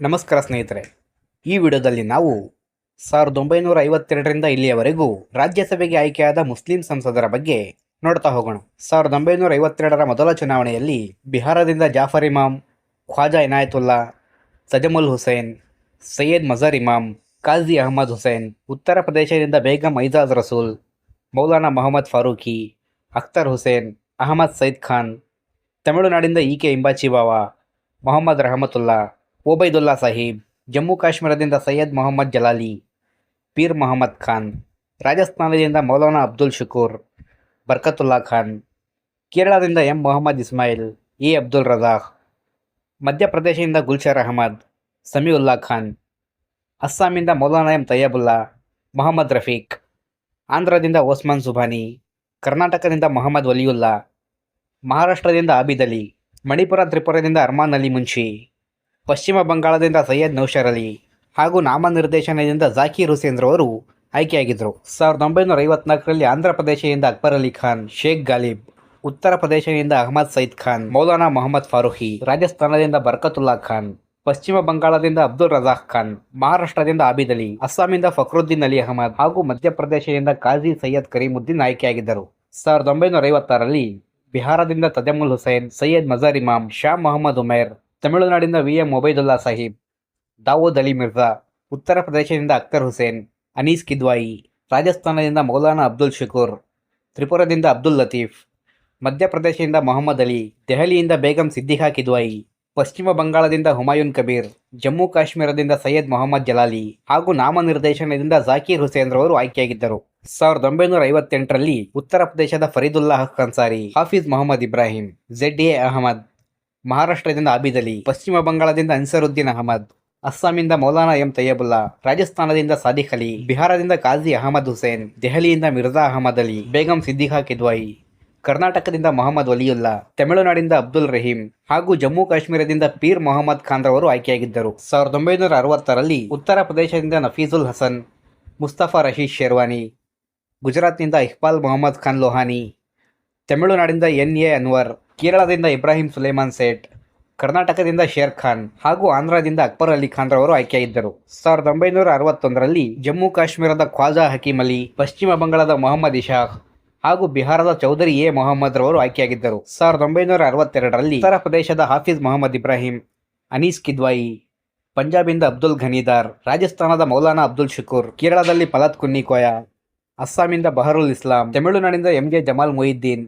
ನಮಸ್ಕಾರ ಸ್ನೇಹಿತರೆ. ಈ ವಿಡಿಯೋದಲ್ಲಿ ನಾವು ಸಾವಿರದ ಒಂಬೈನೂರ ಐವತ್ತೆರಡರಿಂದ ಇಲ್ಲಿಯವರೆಗೂ ರಾಜ್ಯಸಭೆಗೆ ಆಯ್ಕೆಯಾದ ಮುಸ್ಲಿಂ ಸಂಸದರ ಬಗ್ಗೆ ನೋಡ್ತಾ ಹೋಗೋಣ. ಸಾವಿರದ ಒಂಬೈನೂರ ಐವತ್ತೆರಡರ ಮೊದಲ ಚುನಾವಣೆಯಲ್ಲಿ ಬಿಹಾರದಿಂದ ಜಾಫರ್ ಇಮಾಮ್, ಖ್ವಾಜಾ ಇನಾಯತುಲ್ಲಾ, ಸಜಮುಲ್ ಹುಸೇನ್, ಸೈಯದ್ ಮಜರ್ ಇಮಾಮ್, ಕಾಜಿ ಅಹಮದ್ ಹುಸೇನ್, ಉತ್ತರ ಪ್ರದೇಶದಿಂದ ಬೇಗಂ ಐಜಾಜ್ ರಸೂಲ್, ಮೌಲಾನಾ ಮೊಹಮ್ಮದ್ ಫಾರೂಕಿ, ಅಖ್ತರ್ ಹುಸೇನ್, ಅಹಮದ್ ಸೈದ್ ಖಾನ್, ತಮಿಳುನಾಡಿಂದ ಇ ಕೆ ಇಂಬಾಚಿಬಾವಾ, ಮೊಹಮ್ಮದ್ ರಹಮತುಲ್ಲಾ ಓಬೈದುಲ್ಲಾ ಸಾಹೀಬ್, ಜಮ್ಮು ಕಾಶ್ಮೀರದಿಂದ ಸೈಯದ್ ಮೊಹಮ್ಮದ್ ಜಲಾಲಿ, ಪೀರ್ ಮೊಹಮ್ಮದ್ ಖಾನ್, ರಾಜಸ್ಥಾನದಿಂದ ಮೌಲಾನಾ ಅಬ್ದುಲ್ ಶುಕೂರ್, ಬರ್ಕತುಲ್ಲಾ ಖಾನ್, ಕೇರಳದಿಂದ ಎಂ ಮೊಹಮ್ಮದ್ ಇಸ್ಮಾಯಿಲ್, ಎ ಅಬ್ದುಲ್ ರಜಾಕ್, ಮಧ್ಯಪ್ರದೇಶದಿಂದ ಗುಲ್ಶರ್ ಅಹಮದ್, ಸಮೀವುಲ್ಲಾ ಖಾನ್ ಅಸ್ಸಾಮಿಂದ ಮೌಲಾನಾ ಎಂ ತಯ್ಯಬುಲ್ಲಾ ಮೊಹಮ್ಮದ್ ರಫೀಕ್, ಆಂಧ್ರದಿಂದ ಓಸ್ಮಾನ್ ಸುಬಾನಿ, ಕರ್ನಾಟಕದಿಂದ ಮೊಹಮ್ಮದ್ ವಲಿಯುಲ್ಲಾ, ಮಹಾರಾಷ್ಟ್ರದಿಂದ ಆಬಿದ್ ಅಲಿ ಮಣಿಪುರ ತ್ರಿಪುರದಿಂದ ಅರ್ಮಾನ್ ಅಲಿ ಮುನ್ಷಿ ಪಶ್ಚಿಮ ಬಂಗಾಳದಿಂದ ಸೈಯದ್ ನೌಷರ್ ಅಲಿ ಹಾಗೂ ನಾಮನಿರ್ದೇಶನದಿಂದ ಜಾಕಿರ್ ಹುಸೇನ್ ರವರು ಆಯ್ಕೆಯಾಗಿದ್ದರು. ಸಾವಿರದ ಒಂಬೈನೂರ ಐವತ್ನಾಲ್ಕರಲ್ಲಿ ಆಂಧ್ರ ಪ್ರದೇಶದಿಂದ ಅಕ್ಬರ್ ಅಲಿ ಖಾನ್, ಶೇಖ್ ಗಾಲಿಬ್, ಉತ್ತರ ಪ್ರದೇಶದಿಂದ ಅಹಮದ್ ಸೈದ್ ಖಾನ್, ಮೌಲಾನಾ ಮೊಹಮ್ಮದ್ ಫಾರೂಖಿ ರಾಜಸ್ಥಾನದಿಂದ ಬರ್ಕತುಲ್ಲಾ ಖಾನ್, ಪಶ್ಚಿಮ ಬಂಗಾಳದಿಂದ ಅಬ್ದುಲ್ ರಜಾಕ್ ಖಾನ್, ಮಹಾರಾಷ್ಟ್ರದಿಂದ ಅಬಿದ್ ಅಲಿ ಅಸ್ಸಾಮಿಂದ ಫಕ್ರುದ್ದೀನ್ ಅಲಿ ಅಹಮದ್ ಹಾಗೂ ಮಧ್ಯಪ್ರದೇಶದಿಂದ ಕಾಜಿ ಸೈಯದ್ ಕರೀಮುದ್ದೀನ್ ಆಯ್ಕೆಯಾಗಿದ್ದರು. ಸಾವಿರದ ಒಂಬೈನೂರ ಐವತ್ತಾರರಲ್ಲಿ ಬಿಹಾರದಿಂದ ತಜಮುಲ್ ಹುಸೇನ್, ಸೈಯದ್ ಮಜಾರ್ ಇಮಾಮ್ ಶಾ ಮೊಹಮ್ಮದ್ ಉಮೇರ್ ತಮಿಳುನಾಡಿನ ವಿ. ಎಂ. ಒಬೈದುಲ್ಲಾ ಸಾಹಿಬ್, ದಾವೂದ್ ಅಲಿ ಮಿರ್ಜಾ, ಉತ್ತರ ಪ್ರದೇಶದಿಂದ ಅಖ್ತರ್ ಹುಸೇನ್, ಅನೀಸ್ ಕಿದ್ವಾಯಿ, ರಾಜಸ್ಥಾನದಿಂದ ಮೌಲಾನಾ ಅಬ್ದುಲ್ ಶಕೂರ್, ತ್ರಿಪುರದಿಂದ ಅಬ್ದುಲ್ ಲತೀಫ್ ಮಧ್ಯಪ್ರದೇಶದಿಂದ ಮೊಹಮ್ಮದ್ ಅಲಿ, ದೆಹಲಿಯಿಂದ ಬೇಗಂ ಸಿದ್ದಿಹಾ ಕಿದ್ವಾಯಿ, ಪಶ್ಚಿಮ ಬಂಗಾಳದಿಂದ ಹುಮಾಯೂನ್ ಕಬೀರ್, ಜಮ್ಮು ಕಾಶ್ಮೀರದಿಂದ ಸೈಯದ್ ಮೊಹಮ್ಮದ್ ಜಲಾಲಿ ಹಾಗೂ ನಾಮನಿರ್ದೇಶನದಿಂದ ಜಾಕೀರ್ ಹುಸೇನ್ ರವರು ಆಯ್ಕೆಯಾಗಿದ್ದರು. ಸಾವಿರದ ಒಂಬೈನೂರ ಐವತ್ತೆಂಟರಲ್ಲಿ ಉತ್ತರ ಪ್ರದೇಶದ ಫರೀದುಲ್ಲಾ ಹಕ್ ಅನ್ಸಾರಿ, ಹಾಫೀಜ್ ಮೊಹಮ್ಮದ್ ಇಬ್ರಾಹಿಂ, ಜೆಡ್ ಎ ಅಹಮದ್ ಮಹಾರಾಷ್ಟ್ರದಿಂದ ಆಬಿದಲಿ ಪಶ್ಚಿಮ ಬಂಗಾಳದಿಂದ ಅನ್ಸರುದ್ದೀನ್ ಅಹಮದ್ ಅಸ್ಸಾಮಿಂದ ಮೌಲಾನಾ ಎಂ ತಯ್ಯಬುಲ್ಲಾ ರಾಜಸ್ಥಾನದಿಂದ ಸಾದಿಕ್ ಅಲಿ, ಬಿಹಾರದಿಂದ ಖಾಜಿ ಅಹಮದ್ ಹುಸೇನ್, ದೆಹಲಿಯಿಂದ ಮಿರ್ಜಾ ಅಹಮದ್ ಅಲಿ, ಬೇಗಂ ಸಿದ್ದಿಖಾ ಕಿದ್ವಾಯಿ, ಕರ್ನಾಟಕದಿಂದ ಮೊಹಮ್ಮದ್ ವಲಿಯುಲ್ಲಾ, ತಮಿಳುನಾಡಿಂದ ಅಬ್ದುಲ್ ರಹೀಂ ಹಾಗೂ ಜಮ್ಮು ಕಾಶ್ಮೀರದಿಂದ ಪೀರ್ ಮೊಹಮ್ಮದ್ ಖಾನ್ ರವರು ಆಯ್ಕೆಯಾಗಿದ್ದರು. ಸಾವಿರದ ಒಂಬೈನೂರ ಅರವತ್ತರಲ್ಲಿ ಉತ್ತರ ಪ್ರದೇಶದಿಂದ ನಫೀಜುಲ್ ಹಸನ್, ಮುಸ್ತಫಾ ರಶೀದ್ ಶೇರ್ವಾನಿ, ಗುಜರಾತ್ನಿಂದ ಇಕ್ಬಾಲ್ ಮೊಹಮ್ಮದ್ ಖಾನ್ ಲೋಹಾನಿ ತಮಿಳುನಾಡಿಂದ ಎನ್ ಎ ಅನ್ವರ್, ಕೇರಳದಿಂದ ಇಬ್ರಾಹಿಂ ಸುಲೇಮಾನ್ ಸೇಠ್, ಕರ್ನಾಟಕದಿಂದ ಶೇರ್ ಖಾನ್ ಹಾಗೂ ಆಂಧ್ರದಿಂದ ಅಕ್ಬರ್ ಅಲಿ ಖಾನ್ ರವರು ಆಯ್ಕೆಯಾಗಿದ್ದರು. ಸಾವಿರದ ಒಂಬೈನೂರ ಅರವತ್ತೊಂದರಲ್ಲಿ ಜಮ್ಮು ಕಾಶ್ಮೀರದ ಖ್ವಾಜಾ ಹಕೀಮ್ ಅಲಿ, ಪಶ್ಚಿಮ ಬಂಗಾಳದ ಮೊಹಮ್ಮದ್ ಇಶಾಕ್ ಹಾಗೂ ಬಿಹಾರದ ಚೌಧರಿ ಎ. ಮೊಹಮ್ಮದ್ ರವರು ಆಯ್ಕೆಯಾಗಿದ್ದರು. ಸಾವಿರದ ಒಂಬೈನೂರ ಅರವತ್ತೆರಡರಲ್ಲಿ ಉತ್ತರ ಪ್ರದೇಶದ ಹಾಫೀಜ್ ಮೊಹಮ್ಮದ್ ಇಬ್ರಾಹಿಂ, ಅನೀಸ್ ಕಿದ್ವಾಯಿ, ಪಂಜಾಬಿಂದ ಅಬ್ದುಲ್ ಘನೀದಾರ್, ರಾಜಸ್ಥಾನದ ಮೌಲಾನಾ ಅಬ್ದುಲ್ ಶುಕೂರ್, ಕೇರಳದಲ್ಲಿ ಫಲತ್ ಕುನ್ನಿಕೋಯ, ಅಸ್ಸಾಮಿಂದ ಬಹರುಲ್ ಇಸ್ಲಾಂ, ತಮಿಳುನಾಡಿಂದ ಎಂ ಜೆ ಜಮಾಲ್ ಮೊಯಿದ್ದೀನ್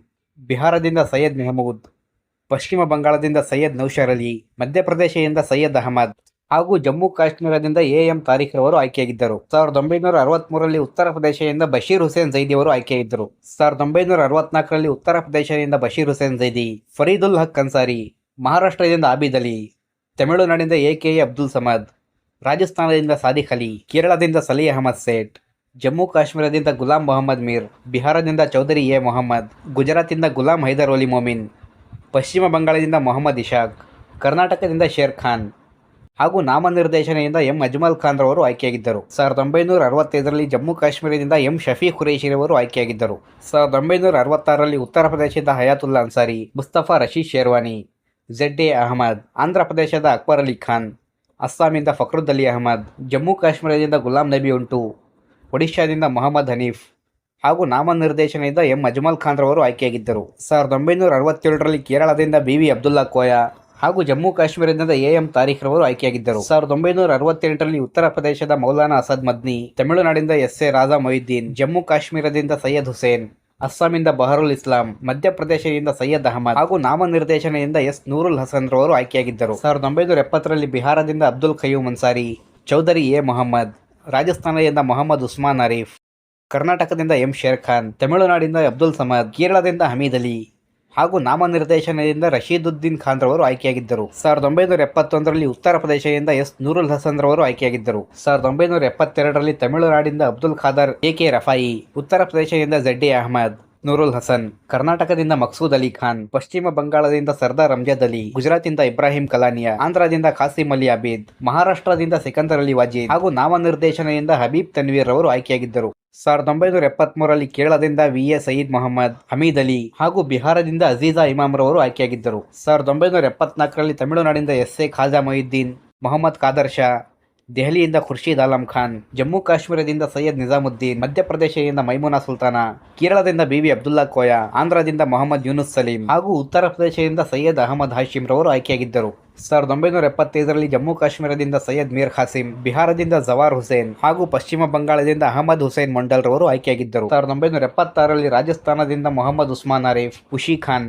ಬಿಹಾರದಿಂದ ಸೈಯದ್ ಮೆಹಮೂದ್, ಪಶ್ಚಿಮ ಬಂಗಾಳದಿಂದ ಸೈಯದ್ ನೌಶರ್ ಅಲಿ, ಮಧ್ಯಪ್ರದೇಶದಿಂದ ಸೈಯದ್ ಅಹಮದ್ ಹಾಗೂ ಜಮ್ಮು ಕಾಶ್ಮೀರದಿಂದ ಎ ಎಂ ತಾರೀಖ್ ರವರು ಆಯ್ಕೆಯಾಗಿದ್ದರು. ಸಾವಿರದ ಒಂಬೈನೂರ ಅರವತ್ಮೂರರಲ್ಲಿ ಉತ್ತರ ಪ್ರದೇಶದಿಂದ ಬಶೀರ್ ಹುಸೇನ್ ಜೈದಿ ಅವರು ಆಯ್ಕೆಯಾಗಿದ್ದರು. ಸಾವಿರದ ಒಂಬೈನೂರ ಅರವತ್ನಾಲ್ಕರಲ್ಲಿ ಉತ್ತರ ಪ್ರದೇಶದಿಂದ ಬಶೀರ್ ಹುಸೇನ್ ಜೈದಿ, ಫರೀದುಲ್ ಹಕ್ ಅನ್ಸಾರಿ, ಮಹಾರಾಷ್ಟ್ರದಿಂದ Abid Ali ತಮಿಳುನಾಡಿಂದ A K A Abdul Samad, ರಾಜಸ್ಥಾನದಿಂದ Sadiq Ali, ಕೇರಳದಿಂದ ಸಲಿ ಅಹಮದ್ ಸೇಠ್ ಜಮ್ಮು ಕಾಶ್ಮೀರದಿಂದ ಗುಲಾಂ ಮೊಹಮ್ಮದ್ ಮೀರ್, ಬಿಹಾರದಿಂದ ಚೌಧರಿ ಎ ಮೊಹಮ್ಮದ್, ಗುಜರಾತಿಂದ ಗುಲಾಂ ಹೈದರ್ ಅಲಿ ಮೊಮಿನ್, ಪಶ್ಚಿಮ ಬಂಗಾಳದಿಂದ ಮೊಹಮ್ಮದ್ ಇಶಾಕ್, ಕರ್ನಾಟಕದಿಂದ ಶೇರ್ ಖಾನ್ ಹಾಗೂ ನಾಮನಿರ್ದೇಶನದಿಂದ ಎಂ ಅಜ್ಮಲ್ ಖಾನ್ ರವರು ಆಯ್ಕೆಯಾಗಿದ್ದರು. ಸಾವಿರದ ಒಂಬೈನೂರ ಅರವತ್ತೈದರಲ್ಲಿ ಜಮ್ಮು ಕಾಶ್ಮೀರದಿಂದ ಎಂ ಶಫಿ ಖುರೇಶಿರವರು ಆಯ್ಕೆಯಾಗಿದ್ದರು. ಸಾವಿರದ ಒಂಬೈನೂರ ಅರವತ್ತಾರರಲ್ಲಿ ಉತ್ತರ ಪ್ರದೇಶದ ಹಯಾತುಲ್ಲಾ ಅನ್ಸಾರಿ, ಮುಸ್ತಫಾ ರಶೀದ್ ಶೇರ್ವಾನಿ ಜೆಡ್ ಎ ಅಹಮದ್, ಆಂಧ್ರ ಪ್ರದೇಶದ ಅಕ್ಬರ್ ಅಲಿ ಖಾನ್, ಅಸ್ಸಾಮಿಂದ ಫಕ್ರುದ್ ಅಲಿ ಅಹಮದ್, ಜಮ್ಮು ಕಾಶ್ಮೀರದಿಂದ ಗುಲಾಂ ನಬಿ ಉಂಟು ಒಡಿಶಾದಿಂದ ಮೊಹಮ್ಮದ್ ಹನೀಫ್ ಹಾಗೂ ನಾಮನಿರ್ದೇಶನದಿಂದ ಎಂ. ಅಜ್ಮಲ್ ಖಾನ್ ರವರು ಆಯ್ಕೆಯಾಗಿದ್ದರು. ಸಾವಿರದ ಒಂಬೈನೂರ ಅರವತ್ತೇಳರಲ್ಲಿ ಕೇರಳದಿಂದ ಬಿ. ವಿ. ಅಬ್ದುಲ್ಲಾ ಕೋಯ ಹಾಗೂ ಜಮ್ಮು ಕಾಶ್ಮೀರದಿಂದ ಎ. ಎಂ. ತಾರೀಖ್ರವರು ಆಯ್ಕೆಯಾಗಿದ್ದರು. ಸಾವಿರದ ಒಂಬೈನೂರ ಅರವತ್ತೆಂಟರಲ್ಲಿ ಉತ್ತರ ಪ್ರದೇಶದ ಮೌಲಾನಾ ಅಸದ್ ಮದ್ನಿ, ತಮಿಳುನಾಡಿಂದ ಎಸ್. ಎ. ರಾಜಾ ಮೊಯಿದ್ದೀನ್, ಜಮ್ಮು ಕಾಶ್ಮೀರದಿಂದ ಸೈಯದ್ ಹುಸೇನ್ ಅಸ್ಸಾಮಿಂದ ಬಹರುಲ್ ಇಸ್ಲಾಂ, ಮಧ್ಯಪ್ರದೇಶದಿಂದ ಸೈಯದ್ ಅಹಮದ್ ಹಾಗೂ ನಾಮನಿರ್ದೇಶನದಿಂದ ಎಸ್. ನೂರುಲ್ ಹಸನ್ ರವರು ಆಯ್ಕೆಯಾಗಿದ್ದರು. ಸಾವಿರದ ಒಂಬೈನೂರ ಎಪ್ಪತ್ತರಲ್ಲಿ ಬಿಹಾರದಿಂದ ಅಬ್ದುಲ್ ಖಯೂಮ್ ಅನ್ಸಾರಿ, ಚೌಧರಿ ಎ. ಮೊಹಮ್ಮದ್ ರಾಜಸ್ಥಾನದಿಂದ ಮೊಹಮ್ಮದ್ ಉಸ್ಮಾನ್ ಅರೀಫ್ ಕರ್ನಾಟಕದಿಂದ ಎಂ ಶೇರ್ ಖಾನ್ ತಮಿಳುನಾಡಿಂದ ಅಬ್ದುಲ್ ಸಮದ್, ಕೇರಳದಿಂದ ಹಮೀದ್ ಅಲಿ ಹಾಗೂ ನಾಮನಿರ್ದೇಶನದಿಂದ ರಶೀದುದ್ದೀನ್ ಖಾನ್ ರವರು ಆಯ್ಕೆಯಾಗಿದ್ದರು. ಸಾವಿರದ ಒಂಬೈನೂರ ಎಪ್ಪತ್ತೊಂದರಲ್ಲಿ ಉತ್ತರ ಪ್ರದೇಶದಿಂದ ಎಸ್ ನೂರುಲ್ ಹಸನ್ ರವರು ಆಯ್ಕೆಯಾಗಿದ್ದರು. ಸಾವಿರದ ಒಂಬೈನೂರ ಎಪ್ಪತ್ತೆರಡರಲ್ಲಿ ತಮಿಳುನಾಡಿಂದ ಅಬ್ದುಲ್ ಖಾದರ್, ಎ ಕೆ ರಫಾಯಿ, ಉತ್ತರ ಪ್ರದೇಶದಿಂದ ಜಡ್ಡಿ ಅಹಮದ್ ನೂರುಲ್ ಹಸನ್, ಕರ್ನಾಟಕದಿಂದ ಮಕ್ಸೂದ್ ಅಲಿ ಖಾನ್, ಪಶ್ಚಿಮ ಬಂಗಾಳದಿಂದ ಸರ್ದಾರ್ ಅಮ್ಜದ್ ಅಲಿ, ಗುಜರಾತಿಂದ ಇಬ್ರಾಹಿಂ ಕಲಾನಿಯಾ, ಆಂಧ್ರದಿಂದ ಖಾಸಿಂ ಅಲಿ ಅಬೀದ್, ಮಹಾರಾಷ್ಟ್ರದಿಂದ ಸಿಕಂದರ್ ಅಲಿ ವಾಜೀದ್ ಹಾಗೂ ನಾಮನಿರ್ದೇಶನದಿಂದ ಹಬೀಬ್ ತನ್ವೀರ್ ಅವರು ಆಯ್ಕೆಯಾಗಿದ್ದರು. ಸಾವಿರದ ಒಂಬೈನೂರ ಎಪ್ಪತ್ಮೂರರಲ್ಲಿ ಕೇರಳದಿಂದ ವಿ ಎ ಸಯೀದ್ ಮೊಹಮ್ಮದ್, ಹಮೀದ್ ಅಲಿ ಹಾಗೂ ಬಿಹಾರದಿಂದ ಅಜೀಜಾ ಇಮಾಮ್ ರವರು ಆಯ್ಕೆಯಾಗಿದ್ದರು. ಸಾವಿರದ ಒಂಬೈನೂರ ಎಪ್ಪತ್ನಾಲ್ಕರಲ್ಲಿ ತಮಿಳುನಾಡಿಂದ ಎಸ್ ಎ ಖಾಜಾ ಮೊಹಿದ್ದೀನ್, ಮೊಹಮ್ಮದ್ ಖಾದರ್ ಶಾ ದೆಹಲಿಯಿಂದ ಖುರ್ಷೀದ್ ಆಲಂ ಖಾನ್, ಜಮ್ಮು ಕಾಶ್ಮೀರದಿಂದ ಸೈಯದ್ ನಿಜಾಮುದ್ದೀನ್, ಮಧ್ಯಪ್ರದೇಶದಿಂದ ಮೈಮುನಾ ಸುಲ್ತಾನ, ಕೇರಳದಿಂದ ಬಿವಿ ಅಬ್ದುಲ್ಲಾ ಕೋಯ, ಆಂಧ್ರದಿಂದ ಮೊಹಮ್ಮದ್ ಯೂನುಸ್ ಸಲೀಂ ಹಾಗೂ ಉತ್ತರ ಪ್ರದೇಶದಿಂದ ಸೈಯದ್ ಅಹಮದ್ ಹಾಶಿಂ ರವರು ಆಯ್ಕೆಯಾಗಿದ್ದರು. ಸಾವಿರದ ಒಂಬೈನೂರ ಎಪ್ಪತ್ತೈದರಲ್ಲಿ ಜಮ್ಮು ಕಾಶ್ಮೀರದಿಂದ ಸೈಯದ್ ಮೀರ್ ಖಾಸಿಂ ಬಿಹಾರದಿಂದ ಜವಾರ್ ಹುಸೇನ್ ಹಾಗೂ ಪಶ್ಚಿಮ ಬಂಗಾಳದಿಂದ ಅಹಮದ್ ಹುಸೇನ್ ಮಂಡಲ್ ರವರು ಆಯ್ಕೆಯಾಗಿದ್ದರು. ಸಾವಿರದ ಒಂಬೈನೂರ ಎಪ್ಪತ್ತಾರರಲ್ಲಿ ರಾಜಸ್ಥಾನದಿಂದ ಮೊಹಮ್ಮದ್ ಉಸ್ಮಾನ್ ಆರಿಫ್, ಖುಷಿ ಖಾನ್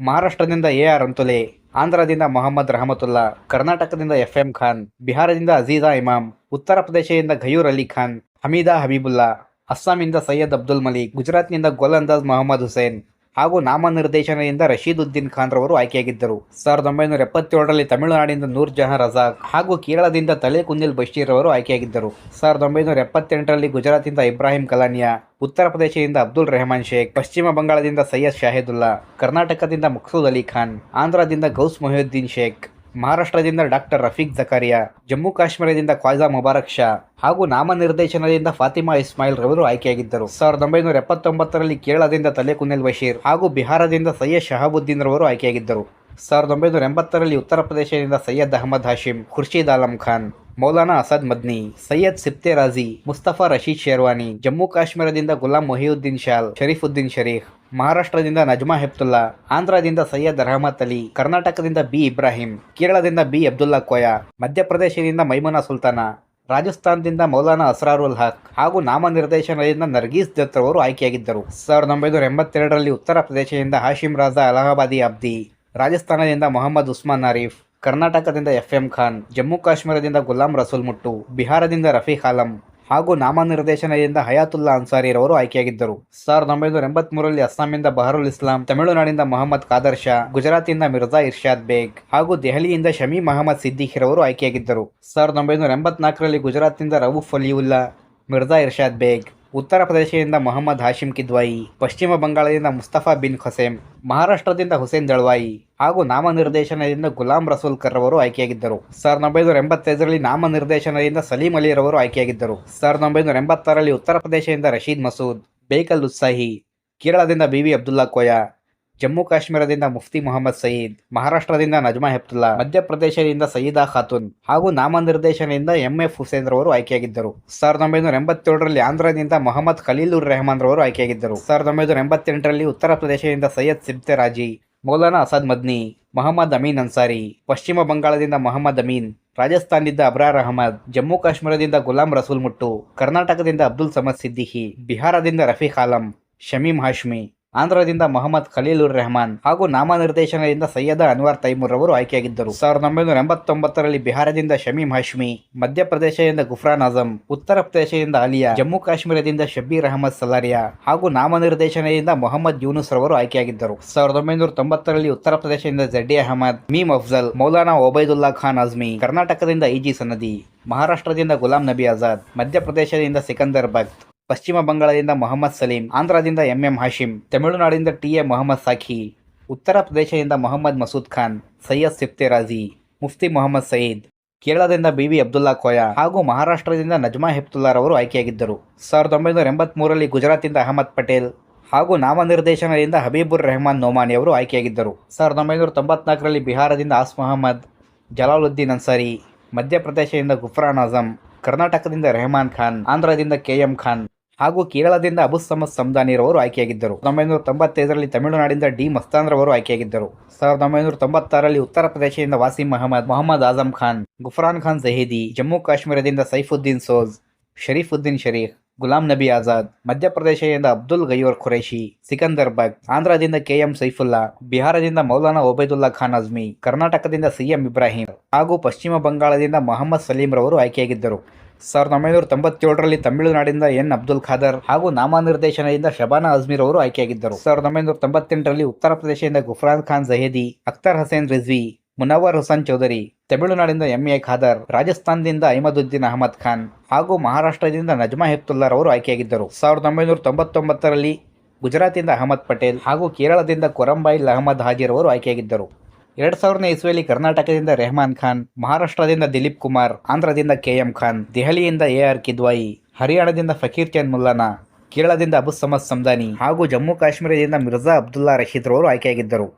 ಮಹಾರಾಷ್ಟ್ರದಿಂದ ಎ ಆರ್ ಅಂತುಲೆ, ಆಂಧ್ರದಿಂದ ಮೊಹಮ್ಮದ್ ರಹಮತುಲ್ಲಾ, ಕರ್ನಾಟಕದಿಂದ ಎಫ್ ಎಂ ಖಾನ್, ಬಿಹಾರದಿಂದ ಅಜೀಜಾ ಇಮಾಮ್, ಉತ್ತರ ಪ್ರದೇಶದಿಂದ ಘಯೂರ್ ಅಲಿ ಖಾನ್, ಹಮೀದಾ ಹಬೀಬುಲ್ಲಾ ಅಸ್ಸಾಮಿಂದ ಸೈಯದ್ ಅಬ್ದುಲ್ ಮಲಿಕ್, ಗುಜರಾತ್ನಿಂದ ಗೋಲಂದಾಜ್ ಮೊಹಮ್ಮದ್ ಹುಸೇನ್ ಹಾಗೂ ನಾಮನಿರ್ದೇಶನದಿಂದ ರಶೀದ್ ಉದ್ದೀನ್ ಖಾನ್ ರವರು ಆಯ್ಕೆಯಾಗಿದ್ದರು. ಸಾವಿರದ ಒಂಬೈನೂರ ಎಪ್ಪತ್ತೇಳರಲ್ಲಿ ತಮಿಳುನಾಡಿನಿಂದ ನೂರ್ ಜಹಾನ್ ರಜಾಕ್ ಹಾಗೂ ಕೇರಳದಿಂದ ತಲೆ ಕುಂದಿಲ್ ಬಶೀರ್ ಅವರು ಆಯ್ಕೆಯಾಗಿದ್ದರು. ಸಾವಿರದ ಒಂಬೈನೂರ ಎಪ್ಪತ್ತೆಂಟರಲ್ಲಿ ಗುಜರಾತಿಂದ ಇಬ್ರಾಹಿಂ ಕಲಾನಿಯಾ, ಉತ್ತರ ಪ್ರದೇಶದಿಂದ ಅಬ್ದುಲ್ ರೆಹಮಾನ್ ಶೇಖ್, ಪಶ್ಚಿಮ ಬಂಗಾಳದಿಂದ ಸೈಯದ್ ಶಾಹಿದುಲ್ಲಾ, ಕರ್ನಾಟಕದಿಂದ ಮಕ್ಸೂದ್ ಅಲಿ ಖಾನ್, ಆಂಧ್ರದಿಂದ ಗೌಸ್ ಮೊಹಿಯುದ್ದೀನ್ ಶೇಖ್ ಮಹಾರಾಷ್ಟ್ರದಿಂದ ಡಾಕ್ಟರ್ ರಫೀಕ್ ಜಕಾರಿಯಾ, ಜಮ್ಮು ಕಾಶ್ಮೀರದಿಂದ ಖ್ವಾಜಾ ಮುಬಾರಕ್ ಶಾ ಹಾಗೂ ನಾಮನಿರ್ದೇಶನದಿಂದ ಫಾತಿಮಾ ಇಸ್ಮಾಯಿಲ್ ರವರು ಆಯ್ಕೆಯಾಗಿದ್ದರು. ಸಾವಿರದ ಒಂಬೈನೂರ ಎಪ್ಪತ್ತೊಂಬತ್ತರಲ್ಲಿ ಕೇರಳದಿಂದ ತಲೆಕುನಿಲ್ ಬಶೀರ್ ಹಾಗೂ ಬಿಹಾರದಿಂದ ಸೈಯದ್ ಶಹಾಬುದ್ದೀನ್ ರವರು ಆಯ್ಕೆಯಾಗಿದ್ದರು. ಸಾವಿರದ ಒಂಬೈನೂರ ಎಂಬತ್ತರಲ್ಲಿ ಉತ್ತರ ಪ್ರದೇಶದಿಂದ ಸೈಯದ್ ಅಹಮದ್ ಹಾಶಿಂ ಖುರ್ಷೀದ್ ಆಲಂ ಖಾನ್, ಮೌಲಾನಾ ಅಸದ್ ಮದ್ನಿ, ಸೈಯದ್ ಸಿಪ್ತೆ ರಾಜಿ, ಮುಸ್ತಫಾ ರಶೀದ್ ಶೇರ್ವಾನಿ, ಜಮ್ಮು ಕಾಶ್ಮೀರದಿಂದ ಗುಲಾಂ ಮೊಹಿಯುದ್ದೀನ್ ಶಾಲ್, ಶರೀಫುದ್ದೀನ್ ಶರೀಫ್ ಮಹಾರಾಷ್ಟ್ರದಿಂದ ನಜ್ಮಾ ಹೆಪ್ತುಲ್ಲಾ, ಆಂಧ್ರದಿಂದ ಸೈಯದ್ ರಹಮತ್ ಅಲಿ, ಕರ್ನಾಟಕದಿಂದ ಬಿ ಇಬ್ರಾಹಿಂ, ಕೇರಳದಿಂದ ಬಿ ಅಬ್ದುಲ್ಲಾ ಕೋಯಾ, ಮಧ್ಯಪ್ರದೇಶದಿಂದ ಮೈಮುನಾ ಸುಲ್ತಾನ, ರಾಜಸ್ಥಾನದಿಂದ ಮೌಲಾನಾ ಅಸ್ರಾರುಲ್ ಹಕ್ ಹಾಗೂ ನಾಮನಿರ್ದೇಶನದಿಂದ ನರ್ಗೀಸ್ ದತ್ ಅವರು ಆಯ್ಕೆಯಾಗಿದ್ದರು. ಸಾವಿರದ ಒಂಬೈನೂರ ಎಂಬತ್ತೆರಡರಲ್ಲಿ ಉತ್ತರ ಪ್ರದೇಶದಿಂದ ಹಾಶಿಮ್ ರಾಜಾ ಅಲಹಾಬಾದಿ ಅಬ್ದಿ, ರಾಜಸ್ಥಾನದಿಂದ ಮೊಹಮ್ಮದ್ ಉಸ್ಮಾನ್ ಆರೀಫ್ ಕರ್ನಾಟಕದಿಂದ ಎಫ್ ಎಂ ಖಾನ್, ಜಮ್ಮು ಕಾಶ್ಮೀರದಿಂದ ಗುಲಾಂ ರಸೂಲ್ ಮುಟ್ಟು, ಬಿಹಾರದಿಂದ ರಫೀಕ್ ಆಲಂ ಹಾಗೂ ನಾಮನಿರ್ದೇಶನದಿಂದ ಹಯಾತುಲ್ಲಾ ಅನ್ಸಾರಿ ರವರು ಆಯ್ಕೆಯಾಗಿದ್ದರು. ಸಾವಿರದ ಒಂಬೈನೂರ ಎಂಬತ್ಮೂರರಲ್ಲಿ ಅಸ್ಸಾಂನಿಂದ ಬಹರುಲ್ ಇಸ್ಲಾಂ ತಮಿಳುನಾಡಿನಿಂದ ಮೊಹಮ್ಮದ್ ಖಾದರ್ ಶಾ, ಗುಜರಾತಿಂದ ಮಿರ್ಜಾ ಇರ್ಷಾದ್ ಬೇಗ್ ಹಾಗೂ ದೆಹಲಿಯಿಂದ ಶಮಿ ಮಹಮ್ಮದ್ ಸಿದ್ದಿಖಿ ರವರು ಆಯ್ಕೆಯಾಗಿದ್ದರು. ಸಾವಿರದ ಒಂಬೈನೂರ ಎಂಬತ್ನಾಲ್ಕರಲ್ಲಿ ಗುಜರಾತ್ನಿಂದ ರವೂಫ್ ಅಲಿಯುಲ್ಲಾ, ಮಿರ್ಜಾ ಇರ್ಷಾದ್ ಬೇಗ್ ಉತ್ತರ ಪ್ರದೇಶದಿಂದ ಮೊಹಮ್ಮದ್ ಹಾಶಿಂ ಕಿದ್ವಾಯಿ, ಪಶ್ಚಿಮ ಬಂಗಾಳದಿಂದ ಮುಸ್ತಫಾ ಬಿನ್ ಖಸೇಮ್, ಮಹಾರಾಷ್ಟ್ರದಿಂದ ಹುಸೇನ್ ದಳ್ವಾಯಿ ಹಾಗೂ ನಾಮನಿರ್ದೇಶನದಿಂದ ಗುಲಾಂ ರಸೂಲ್ ಕರ್ ರವರು ಆಯ್ಕೆಯಾಗಿದ್ದರು. ಸಾವಿರದ ಒಂಬೈನೂರ ಎಂಬತ್ತೈದರಲ್ಲಿ ನಾಮನಿರ್ದೇಶನದಿಂದ ಸಲೀಂ ಅಲಿ ರವರು ಆಯ್ಕೆಯಾಗಿದ್ದರು. ಸಾವಿರದ ಒಂಬೈನೂರ ಎಂಬತ್ತಾರರಲ್ಲಿ ಉತ್ತರ ಪ್ರದೇಶದಿಂದ ರಶೀದ್ ಮಸೂದ್, ಬೇಕಲ್ ಉತ್ಸಾಹಿ ಕೇರಳದಿಂದ ಬಿವಿ ಅಬ್ದುಲ್ಲಾ ಕೋಯಾ ಜಮ್ಮು ಕಾಶ್ಮೀರದಿಂದ ಮುಫ್ತಿ ಮೊಹಮ್ಮದ್ ಸಯೀದ್, ಮಹಾರಾಷ್ಟ್ರದಿಂದ ನಜ್ಮಾ ಹೆಪ್ತುಲ್ಲಾ, ಮಧ್ಯಪ್ರದೇಶದಿಂದ ಸಯೀದಾ ಖಾತೂನ್ ಹಾಗೂ ನಾಮನಿರ್ದೇಶನದಿಂದ ಎಂಎಫ್ ಹುಸೇನ್ ರವರು ಆಯ್ಕೆಯಾಗಿದ್ದರು. ಸಾವಿರದ ಒಂಬೈನೂರ ಎಂಬತ್ತೇಳರಲ್ಲಿ ಆಂಧ್ರದಿಂದ ಮೊಹಮ್ಮದ್ ಖಲೀಲುರ್ ರೆಹಮಾನ್ ರವರು ಆಯ್ಕೆಯಾಗಿದ್ದರು. ಸಾವಿರದ ಒಂಬೈನೂರ ಎಂಬತ್ತೆಂಟರಲ್ಲಿ ಉತ್ತರ ಪ್ರದೇಶದಿಂದ ಸೈಯದ್ ಸಿಬ್ತೆ ರಾಜಿ, ಮೌಲಾನಾ ಅಸಾದ್ ಮದ್ನಿ, ಮೊಹಮ್ಮದ್ ಅಮೀನ್ ಅನ್ಸಾರಿ, ಪಶ್ಚಿಮ ಬಂಗಾಳದಿಂದ ಮೊಹಮ್ಮದ್ ಅಮೀನ್, ರಾಜಸ್ಥಾನದಿಂದ ಅಬ್ರಾರ್ ಅಹಮದ್, ಜಮ್ಮು ಕಾಶ್ಮೀರದಿಂದ ಗುಲಾಂ ರಸೂಲ್ ಮುಟ್ಟು, ಕರ್ನಾಟಕದಿಂದ ಅಬ್ದುಲ್ ಸಮದ್ ಸಿದ್ದಿಹಿ, ಬಿಹಾರದಿಂದ ರಫೀಕ್ ಆಲಂ ಶಮೀಮ್ ಹಾಶ್ಮಿ ಆಂಧ್ರದಿಂದ ಮೊಹಮ್ಮದ್ ಖಲೀಲುರ್ ರೆಹಮಾನ್ ಹಾಗೂ ನಾಮನಿರ್ದೇಶನದಿಂದ ಸೈಯದ ಅನ್ವರ್ ತೈಮೂರ್ ಅವರು ಆಯ್ಕೆಯಾಗಿದ್ದರು. ಸಾವಿರದ ಒಂಬೈನೂರ ಎಂಬತ್ತೊಂಬತ್ತರಲ್ಲಿ ಬಿಹಾರದಿಂದ ಶಮೀಮ್ ಹಾಶ್ಮಿ, ಮಧ್ಯಪ್ರದೇಶದಿಂದ ಗುಫ್ರಾನ್ ಆಜಂ, ಉತ್ತರ ಪ್ರದೇಶದಿಂದ ಅಲಿಯಾ, ಜಮ್ಮು ಕಾಶ್ಮೀರದಿಂದ ಶಬೀರ್ ಅಹಮದ್ ಸಲಾರಿಯಾ ಹಾಗೂ ನಾಮನಿರ್ದೇಶನದಿಂದ ಮೊಹಮ್ಮದ್ ಯೂನುಸ್ ರವರು ಆಯ್ಕೆಯಾಗಿದ್ದರು. ಸಾವಿರದ ಒಂಬೈನೂರ ತೊಂಬತ್ತರಲ್ಲಿ ಉತ್ತರ ಪ್ರದೇಶದಿಂದ ಜಡ್ಡಿ ಅಹಮದ್, ಮೀಮ್ ಅಫ್ಜಲ್, ಮೌಲಾನಾ ಒಬೈದುಲ್ಲಾ ಖಾನ್ ಅಜ್ಮಿ ಕರ್ನಾಟಕದಿಂದ ಇಜಿ ಸನದಿ ಮಹಾರಾಷ್ಟ್ರದಿಂದ ಗುಲಾಂ ನಬಿ ಆಜಾದ್, ಮಧ್ಯಪ್ರದೇಶದಿಂದ ಸಿಕಂದರ್ ಭಕ್ತ್ ಪಶ್ಚಿಮ ಬಂಗಾಳದಿಂದ ಮೊಹಮ್ಮದ್ ಸಲೀಂ, ಆಂಧ್ರದಿಂದ ಎಂಎಂ ಹಾಶಿಂ ತಮಿಳುನಾಡಿನಿಂದ ಟಿ ಎ ಮೊಹಮ್ಮದ್ ಸಾಖಿ, ಉತ್ತರ ಪ್ರದೇಶದಿಂದ ಮೊಹಮ್ಮದ್ ಮಸೂದ್ ಖಾನ್, ಸೈಯದ್ ಸಿಫ್ತೆ ರಾಜಿ, ಮುಫ್ತಿ ಮೊಹಮ್ಮದ್ ಸಯೀದ್, ಕೇರಳದಿಂದ ಬಿ ವಿ ಅಬ್ದುಲ್ಲಾ ಕೋಯಾ ಹಾಗೂ ಮಹಾರಾಷ್ಟ್ರದಿಂದ ನಜ್ಮಾ ಹೆಪ್ತುಲ್ಲಾ ರವರು ಆಯ್ಕೆಯಾಗಿದ್ದರು. ಸಾವಿರದ ಒಂಬೈನೂರ ಎಂಬತ್ಮೂರರಲ್ಲಿ ಗುಜರಾತಿಂದ ಅಹಮದ್ ಪಟೇಲ್ ಹಾಗೂ ನಾಮನಿರ್ದೇಶನದಿಂದ ಹಬೀಬುರ್ ರೆಹಮಾನ್ ನೋಮಾನಿ ಅವರು ಆಯ್ಕೆಯಾಗಿದ್ದರು. ಸಾವಿರದ ಒಂಬೈನೂರ ತೊಂಬತ್ನಾಲ್ಕರಲ್ಲಿ ಬಿಹಾರದಿಂದ ಆಸ್ ಮೊಹಮ್ಮದ್, ಜಲಾಲುದ್ದೀನ್ ಅನ್ಸಾರಿ, ಮಧ್ಯಪ್ರದೇಶದಿಂದ ಗುಫ್ರಾನ್ ಆಜಂ, ಕರ್ನಾಟಕದಿಂದ ರೆಹಮಾನ್ ಖಾನ್, ಆಂಧ್ರದಿಂದ ಕೆ ಎಂ ಖಾನ್ ಹಾಗೂ ಕೇರಳದಿಂದ ಅಬುಸ್ ಸಮದ್ ಸಂದಾನಿರವರು ಆಯ್ಕೆಯಾಗಿದ್ದರು. ಒಂಬೈನೂರ ತೊಂಬತ್ತೈದರಲ್ಲಿ ತಮಿಳುನಾಡಿಂದ ಡಿ ಮಸ್ತಾನ್ ರವರು ಆಯ್ಕೆಯಾಗಿದ್ದರು. ಸಾವಿರದ ಒಂಬೈನೂರ ತೊಂಬತ್ತಾರರಲ್ಲಿ ಉತ್ತರ ಪ್ರದೇಶದಿಂದ ವಾಸಿಂ ಮಹಮ್ಮದ್ ಮೊಹಮ್ಮದ್ ಆಜಂ ಖಾನ್, ಗುಫ್ರಾನ್ ಖಾನ್ ಜಹೀದಿ, ಜಮ್ಮು ಕಾಶ್ಮೀರದಿಂದ ಸೈಫುದ್ದೀನ್ ಸೋಜ್, ಶರೀಫುದ್ದೀನ್ ಶರೀಫ್ ಗುಲಾಂ ನಬಿ ಆಜಾದ್ ಮಧ್ಯಪ್ರದೇಶದಿಂದ ಅಬ್ದುಲ್ ಗಯೂರ್ ಖುರೇಶಿ ಸಿಕಂದರ್ ಬಗ್ ಆಂಧ್ರದಿಂದ ಕೆಎಂ ಸೈಫುಲ್ಲಾ, ಬಿಹಾರದಿಂದ ಮೌಲಾನಾ ಒಬೈದುಲ್ಲಾ ಖಾನ್ ಅಜ್ಮಿ, ಕರ್ನಾಟಕದಿಂದ ಸಿಎಂ ಇಬ್ರಾಹಿಂ ಹಾಗೂ ಪಶ್ಚಿಮ ಬಂಗಾಳದಿಂದ ಮೊಹಮ್ಮದ್ ಸಲೀಂ ರವರು ಆಯ್ಕೆಯಾಗಿದ್ದರು. ಸಾವಿರದ ಒಂಬೈನೂರ ತೊಂಬತ್ತೇಳರಲ್ಲಿ ತಮಿಳುನಾಡಿನಿಂದ ಎನ್. ಅಬ್ದುಲ್ ಖಾದರ್ ಹಾಗೂ ನಾಮನಿರ್ದೇಶನದಿಂದ ಶಬಾನಾ ಅಜ್ಮೀರ್ ಅವರು ಆಯ್ಕೆಯಾಗಿದ್ದರು. ಸಾವಿರದ ಒಂಬೈನೂರ ತೊಂಬತ್ತೆಂಟರಲ್ಲಿ ಉತ್ತರ ಪ್ರದೇಶದಿಂದ ಗುಫ್ರಾನ್ ಖಾನ್ ಜಹೇದಿ, ಅಖ್ತರ್ ಹಸೇನ್ ರಿಜ್ವಿ, ಮುನವರ್ ಹುಸನ್ ಚೌಧರಿ, ತಮಿಳುನಾಡಿನಿಂದ ಎಂ. ಎ. ಖಾದರ್, ರಾಜಸ್ಥಾನದಿಂದ ಅಹಮದುದ್ದೀನ್ ಅಹಮದ್ ಖಾನ್ ಹಾಗೂ ಮಹಾರಾಷ್ಟ್ರದಿಂದ ನಜ್ಮಾ ಹೆಪ್ತುಲ್ಲಾರ್ ಅವರು ಆಯ್ಕೆಯಾಗಿದ್ದರು. ಸಾವಿರದ ಒಂಬೈನೂರ ತೊಂಬತ್ತೊಂಬತ್ತರಲ್ಲಿ ಗುಜರಾತಿಂದ ಅಹಮದ್ ಪಟೇಲ್ ಹಾಗೂ ಕೇರಳದಿಂದ ಕೊರಂಬಾಯಿಲ್ ಅಹಮದ್ ಹಾಜಿರ್ ಅವರು ಆಯ್ಕೆಯಾಗಿದ್ದರು. ಎರಡ್ ಸಾವಿರನೇ ಇಸ್ವಿಯಲ್ಲಿ ಕರ್ನಾಟಕದಿಂದ ರೆಹಮಾನ್ ಖಾನ್, ಮಹಾರಾಷ್ಟ್ರದಿಂದ ದಿಲೀಪ್ ಕುಮಾರ್, ಆಂಧ್ರದಿಂದ ಕೆ ಎಂ ಖಾನ್, ದೆಹಲಿಯಿಂದ ಎ ಆರ್ ಕಿದ್ವಾಯಿ, ಹರಿಯಾಣದಿಂದ ಫಕೀರ್ ಚಂದ್ ಮುಲ್ಲಾನಾ, ಕೇರಳದಿಂದ ಅಬು ಸಮದ್ ಸಂದಾನಿ ಹಾಗೂ ಜಮ್ಮು ಕಾಶ್ಮೀರದಿಂದ ಮಿರ್ಜಾ ಅಬ್ದುಲ್ಲಾ ರಶೀದ್ ರವರು ಆಯ್ಕೆಯಾಗಿದ್ದರು.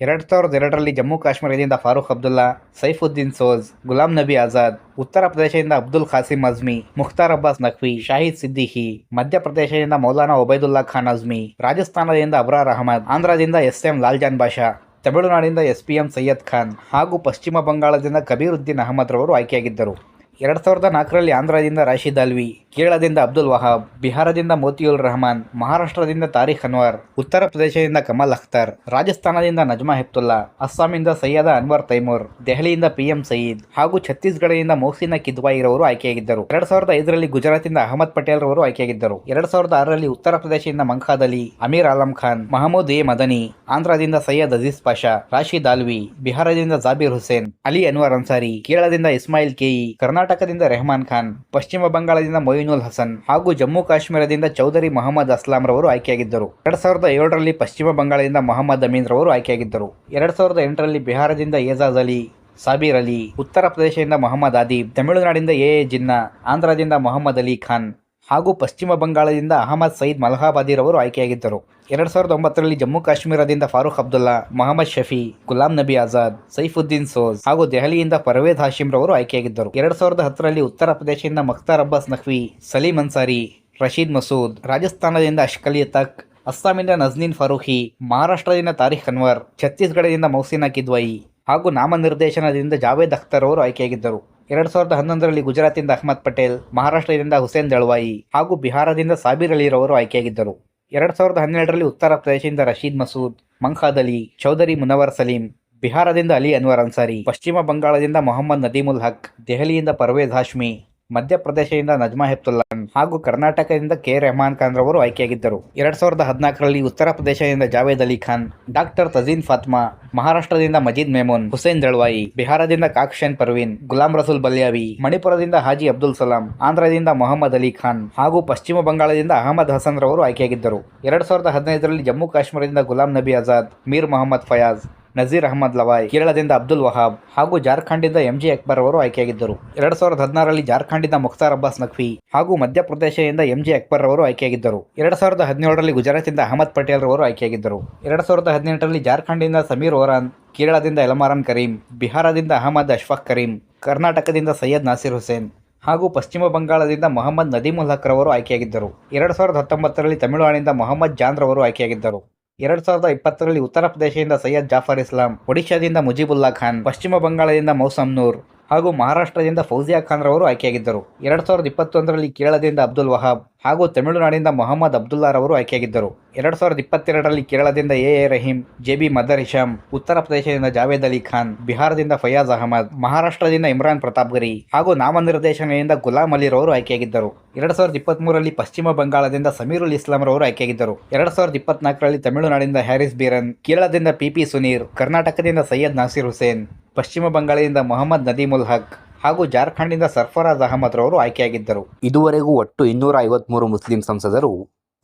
ಎರಡ್ ಸಾವಿರದ ಎರಡರಲ್ಲಿ ಜಮ್ಮು ಕಾಶ್ಮೀರದಿಂದ ಫಾರೂಕ್ ಅಬ್ದುಲ್ಲಾ, ಸೈಫುದ್ದೀನ್ ಸೋಜ್, ಗುಲಾಂ ನಬಿ ಆಜಾದ್, ಉತ್ತರ ಪ್ರದೇಶದಿಂದ ಅಬ್ದುಲ್ ಖಾಸಿಂ ಅಜ್ಮಿ, ಮುಖ್ತಾರ್ ಅಬ್ಬಾಸ್ ನಖ್ವಿ, ಶಾಹಿದ್ ಸಿದ್ದಿಹಿ ಮಧ್ಯಪ್ರದೇಶದಿಂದ ಮೌಲಾನಾ ಒಬೈದುಲ್ಲಾ ಖಾನ್ ಅಜ್ಮಿ, ರಾಜಸ್ಥಾನದಿಂದ ಅಬ್ರಾರ್ ಅಹಮದ್ ಆಂಧ್ರದಿಂದ S M ಲಾಲ್ಜಾನ್ Basha ತಮಿಳುನಾಡಿನಿಂದ S P M Syed Khan ಹಾಗೂ ಪಶ್ಚಿಮ ಬಂಗಾಳದಿಂದ ಕಬೀರುದ್ದೀನ್ ಅಹಮದ್ ರವರು ಆಯ್ಕೆಯಾಗಿದ್ದರು. ಎರಡ್ ಸಾವಿರದ ನಾಲ್ಕರಲ್ಲಿ ಆಂಧ್ರದಿಂದ ರಾಶಿದ್ ಅಲ್ವಿ ಕೇರಳದಿಂದ ಅಬ್ದುಲ್ ವಹಾಬ್, ಬಿಹಾರದಿಂದ ಮೋತಿಯುಲ್ ರಹಮಾನ್, ಮಹಾರಾಷ್ಟ್ರದಿಂದ ತಾರಿಖ್ ಅನ್ವರ್, ಉತ್ತರ ಪ್ರದೇಶದಿಂದ ಕಮಲ್ ಅಖ್ತರ್, ರಾಜಸ್ಥಾನದಿಂದ ನಜ್ಮಾ ಹೆಪ್ತುಲ್ಲಾ, ಅಸ್ಸಾಂನಿಂದ ಸೈಯದ ಅನ್ವರ್ ತೈಮೂರ್, ದೆಹಲಿಯಿಂದ ಪಿಎಂ ಸಯೀದ್ ಹಾಗೂ ಛತ್ತೀಸ್ಗಢದಿಂದ ಮೋಹಸಿನ ಕಿದ್ವಾಯಿ ರವರು ಆಯ್ಕೆಯಾಗಿದ್ದರು. ಎರಡ್ ಸಾವಿರದ ಐದರಲ್ಲಿ ಗುಜರಾತಿಂದ ಅಹಮದ್ ಪಟೇಲ್ ರವರು ಆಯ್ಕೆಯಾಗಿದ್ದರು. ಎರಡ್ ಸಾವಿರದ ಆರರಲ್ಲಿ ಉತ್ತರ ಪ್ರದೇಶದಿಂದ ಮಂಖಾದ್ ಅಲಿ, ಅಮೀರ್ ಆಲಂ ಖಾನ್, ಮಹಮೂದ್ ಎ ಮದನಿ, ಆಂಧ್ರದಿಂದ ಸೈಯದ್ ಅಜೀಸ್ ಪಾಷಾ ರಾಶಿದ್ ಅಲ್ವಿ ಬಿಹಾರದಿಂದ ಜಾಬೀರ್ ಹುಸೇನ್, ಅಲಿ ಅನ್ವರ್ ಅನ್ಸಾರಿ, ಕೇರಳದಿಂದ ಇಸ್ಮಾಯಿಲ್ ಕೆಯಿ ಕರ್ನಾಟಕದಿಂದ ರೆಹಮಾನ್ ಖಾನ್, ಪಶ್ಚಿಮ ಬಂಗಾಳದಿಂದ ಮೊಯಿನುಲ್ ಹಸನ್ ಹಾಗೂ ಜಮ್ಮು ಕಾಶ್ಮೀರದಿಂದ ಚೌಧರಿ ಮೊಹಮ್ಮದ್ ಅಸ್ಲಾಂ ರವರು ಆಯ್ಕೆಯಾಗಿದ್ದರು. ಎರಡ್ ಸಾವಿರದ ಏಳರಲ್ಲಿ ಪಶ್ಚಿಮ ಬಂಗಾಳದಿಂದ ಮೊಹಮ್ಮದ್ ಅಮೀನ್ ರವರು ಆಯ್ಕೆಯಾಗಿದ್ದರು. ಎರಡ್ ಸಾವಿರದ ಎಂಟರಲ್ಲಿ ಬಿಹಾರದಿಂದ ಏಜಾಜ್ ಅಲಿ, ಸಾಬೀರ್ ಅಲಿ, ಉತ್ತರ ಪ್ರದೇಶದಿಂದ ಮೊಹಮ್ಮದ್ ಆದಿಬ್, ತಮಿಳುನಾಡಿಂದ ಎ ಎ ಜಿನ್ನಾ, ಆಂಧ್ರದಿಂದ ಮೊಹಮ್ಮದ್ ಅಲಿ ಖಾನ್ ಹಾಗೂ ಪಶ್ಚಿಮ ಬಂಗಾಳದಿಂದ ಅಹಮದ್ ಸಯೀದ್ ಮಲಹಾಬಾದಿರವರು ಆಯ್ಕೆಯಾಗಿದ್ದರು. ಎರಡು ಸಾವಿರದ ಒಂಬತ್ತರಲ್ಲಿ ಜಮ್ಮು ಕಾಶ್ಮೀರದಿಂದ ಫಾರೂಕ್ ಅಬ್ದುಲ್ಲಾ, ಮೊಹಮ್ಮದ್ ಶಫಿ, ಗುಲಾಂ ನಬಿ ಆಜಾದ್, ಸೈಫುದ್ದೀನ್ ಸೋಜ್ ಹಾಗೂ ದೆಹಲಿಯಿಂದ ಪರ್ವೇದ್ ಹಾಶಿಂ ರವರು ಆಯ್ಕೆಯಾಗಿದ್ದರು. ಎರಡು ಸಾವಿರದ ಹತ್ತರಲ್ಲಿ ಉತ್ತರ ಪ್ರದೇಶದಿಂದ ಮಖ್ತಾರ್ ಅಬ್ಬಾಸ್ ನಖ್ವಿ, ಸಲೀಂ ಅನ್ಸಾರಿ, ರಶೀದ್ ಮಸೂದ್, ರಾಜಸ್ಥಾನದಿಂದ ಅಶ್ಕಲಿ ತಕ್, ಅಸ್ಸಾಮಿಂದ ನಜ್ನೀನ್ ಫಾರೂಖಿ, ಮಹಾರಾಷ್ಟ್ರದಿಂದ ತಾರಿಖ್ ಅನ್ವರ್, ಛತ್ತೀಸ್ಗಢದಿಂದ ಮೌಸಿನಾ ಕಿದ್ವಾಯಿ ಹಾಗೂ ನಾಮನಿರ್ದೇಶನದಿಂದ ಜಾವೇದ್ ಅಖ್ತರ್ ಅವರು ಆಯ್ಕೆಯಾಗಿದ್ದರು. ಎರಡ್ ಸಾವಿರದ ಹನ್ನೊಂದರಲ್ಲಿ ಗುಜರಾತಿಂದ ಅಹ್ಮದ್ ಪಟೇಲ್, ಮಹಾರಾಷ್ಟ್ರದಿಂದ ಹುಸೇನ್ ದಳವಾಯಿ ಹಾಗೂ ಬಿಹಾರದಿಂದ ಸಾಬೀರ್ ಅಲಿರವರು ಆಯ್ಕೆಯಾಗಿದ್ದರು. ಎರಡ್ ಸಾವಿರದ ಹನ್ನೆರಡರಲ್ಲಿ ಉತ್ತರ ಪ್ರದೇಶದಿಂದ ರಶೀದ್ ಮಸೂದ್, ಮಂಖಾದ್ ಅಲಿ, ಚೌಧರಿ ಮುನವರ್ ಸಲೀಂ, ಬಿಹಾರದಿಂದ ಅಲಿ ಅನ್ವರ್ ಅನ್ಸಾರಿ, ಪಶ್ಚಿಮ ಬಂಗಾಳದಿಂದ ಮೊಹಮ್ಮದ್ ನದೀಮುಲ್ ಹಕ್, ದೆಹಲಿಯಿಂದ ಪರ್ವೇಜ್ ಹಾಶ್ಮಿ ಮಧ್ಯಪ್ರದೇಶದಿಂದ ನಜ್ಮಾ ಹೆಪ್ತುಲ್ಲಾನ್ ಹಾಗೂ ಕರ್ನಾಟಕದಿಂದ ಕೆ ರೆಹಮಾನ್ ಖಾನ್ ರವರು ಆಯ್ಕೆಯಾಗಿದ್ದರು. ಎರಡ್ ಸಾವಿರದ ಹದಿನಾಲ್ಕರಲ್ಲಿ ಉತ್ತರ ಪ್ರದೇಶದಿಂದ ಜಾವೇದ್ ಅಲಿ ಖಾನ್, ಡಾಕ್ಟರ್ ತಜೀನ್ ಫಾತ್ಮಾ, ಮಹಾರಾಷ್ಟ್ರದಿಂದ ಮಜೀದ್ ಮೆಮೋನ್, ಹುಸೇನ್ ದಳ್ವಾಯಿ ಬಿಹಾರದಿಂದ ಕಾಕ್ಷೇನ್ ಪರ್ವೀನ್, ಗುಲಾಂ ರಸೂಲ್ ಬಲ್ಯಾವಿ, ಮಣಿಪುರದಿಂದ ಹಾಜಿ ಅಬ್ದುಲ್ ಸಲಾಂ, ಆಂಧ್ರದಿಂದ ಮೊಹಮ್ಮದ್ ಅಲಿ ಖಾನ್ ಹಾಗೂ ಪಶ್ಚಿಮ ಬಂಗಾಳದಿಂದ ಅಹಮದ್ ಹಸನ್ ರವರು ಆಯ್ಕೆಯಾಗಿದ್ದರು. ಎರಡ್ ಸಾವಿರದ ಹದಿನೈದರಲ್ಲಿ ಜಮ್ಮು ಕಾಶ್ಮೀರದಿಂದ ಗುಲಾಂ ನಬಿ ಆಜಾದ್, ಮೀರ್ ಮೊಹಮ್ಮದ್ ಫಯಾಜ್ ನಜೀರ್ ಅಹಮದ್ ಲವಾಯ್, ಕೇರಳದಿಂದ ಅಬ್ದುಲ್ ವಹಾಬ್ ಹಾಗೂ ಜಾರ್ಖಂಡ್ನಿಂದ ಎಂಜಿ ಅಕ್ಬರ್ ಅವರು ಆಯ್ಕೆಯಾಗಿದ್ದರು. ಎರಡ್ ಸಾವಿರದ ಹದಿನಾರರಲ್ಲಿ ಜಾರ್ಖಂಡಿಂದ ಮುಖ್ತಾರ್ ಅಬ್ಬಾಸ್ ನಖ್ವಿ ಹಾಗೂ ಮಧ್ಯಪ್ರದೇಶದಿಂದ ಎಂಜಿ ಅಕ್ಬರ್ ಅವರು ಆಯ್ಕೆಯಾಗಿದ್ದರು. ಎರಡ್ ಸಾವಿರದ ಹದಿನೇಳರಲ್ಲಿ ಗುಜರಾತಿಂದ ಅಹಮದ್ ಪಟೇಲ್ ಅವರು ಆಯ್ಕೆಯಾಗಿದ್ದರು. ಎರಡ್ ಸಾವಿರದ ಹದಿನೆಂಟರಲ್ಲಿ ಜಾರ್ಖಂಡಿಂದ ಸಮೀರ್ ಓರಾನ್ ಕೇರಳದಿಂದ ಎಲಮಾರನ್ ಕರೀಂ, ಬಿಹಾರದಿಂದ ಅಹಮದ್ ಅಶ್ಫಾಕ್ ಕರೀಂ, ಕರ್ನಾಟಕದಿಂದ ಸೈಯದ್ ನಾಸಿರ್ ಹುಸೇನ್ ಹಾಗೂ ಪಶ್ಚಿಮ ಬಂಗಾಳದಿಂದ ಮೊಹಮ್ಮದ್ ನದೀಮುಲ್ ಹಕ್ ಆಯ್ಕೆಯಾಗಿದ್ದರು. ಎರಡ್ ಸಾವಿರದ ಹತ್ತೊಂಬತ್ತರಲ್ಲಿ ತಮಿಳುನಾಡಿನಿಂದ ಮೊಹಮ್ಮದ್ ಜಾನ್ ರವರು ಆಯ್ಕೆಯಾಗಿದ್ದರು. ಎರಡ್ ಸಾವಿರದ ಇಪ್ಪತ್ತರಲ್ಲಿ ಉತ್ತರ ಪ್ರದೇಶದಿಂದ ಸೈಯದ್ ಜಾಫರ್ ಇಸ್ಲಾಂ, ಒಡಿಶಾದಿಂದ ಮುಜೀಬುಲ್ಲಾ ಖಾನ್, ಪಶ್ಚಿಮ ಬಂಗಾಳದಿಂದ ಮೌಸಮ್ ನೂರ್ ಹಾಗೂ ಮಹಾರಾಷ್ಟ್ರದಿಂದ ಫೌಜಿಯಾ ಖಾನ್ ರವರು ಆಯ್ಕೆಯಾಗಿದ್ದರು. ಎರಡು ಸಾವಿರದ ಇಪ್ಪತ್ತೊಂದರಲ್ಲಿ ಕೇರಳದಿಂದ ಅಬ್ದುಲ್ ವಹಾಬ್ ಹಾಗೂ ತಮಿಳುನಾಡಿನಿಂದ ಮೊಹಮ್ಮದ್ ಅಬ್ದುಲ್ಲಾ ರವರು ಆಯ್ಕೆಯಾಗಿದ್ದರು. ಎರಡು ಸಾವಿರದ ಇಪ್ಪತ್ತೆರಡರಲ್ಲಿ ಕೇರಳದಿಂದ A A Rahim, J B Mather Hisham, ಉತ್ತರ ಪ್ರದೇಶದಿಂದ ಜಾವೇದ್ ಅಲಿ ಖಾನ್, ಬಿಹಾರದಿಂದ ಫಯಾಜ್ ಅಹಮದ್, ಮಹಾರಾಷ್ಟ್ರದಿಂದ ಇಮ್ರಾನ್ ಪ್ರತಾಪ್ ಗರಿ ಹಾಗೂ ನಾಮನಿರ್ದೇಶನದಿಂದ ಗುಲಾಂ ಅಲಿ ರವರು ಆಯ್ಕೆಯಾಗಿದ್ದರು. ಎರಡು ಸಾವಿರದ ಇಪ್ಪತ್ಮೂರರಲ್ಲಿ ಪಶ್ಚಿಮ ಬಂಗಾಳದಿಂದ ಸಮೀರುಲ್ ಇಸ್ಲಾಂ ರವರು ಆಯ್ಕೆಯಾಗಿದ್ದರು. ಎರಡು ಸಾವಿರದ ಇಪ್ಪತ್ನಾಲ್ಕರಲ್ಲಿ ತಮಿಳುನಾಡಿನಿಂದ ಹ್ಯಾರಿಸ್ ಬೀರನ್, ಕೇರಳದಿಂದ ಪಿಪಿ ಸುನೀರ್, ಕರ್ನಾಟಕದಿಂದ ಸೈಯದ್ ನಾಸಿರ್ ಹುಸೇನ್ ಪಶ್ಚಿಮ ಬಂಗಾಳದಿಂದ ಮೊಹಮ್ಮದ್ ನದೀಮುಲ್ ಹಕ್ ಹಾಗೂ ಜಾರ್ಖಂಡ್ನಿಂದ ಸರ್ಫರಾಜ್ ಅಹಮದ್ ರವರು ಆಯ್ಕೆಯಾಗಿದ್ದರು. ಇದುವರೆಗೂ ಒಟ್ಟು ಇನ್ನೂರ ಐವತ್ಮೂರು ಮುಸ್ಲಿಂ ಸಂಸದರು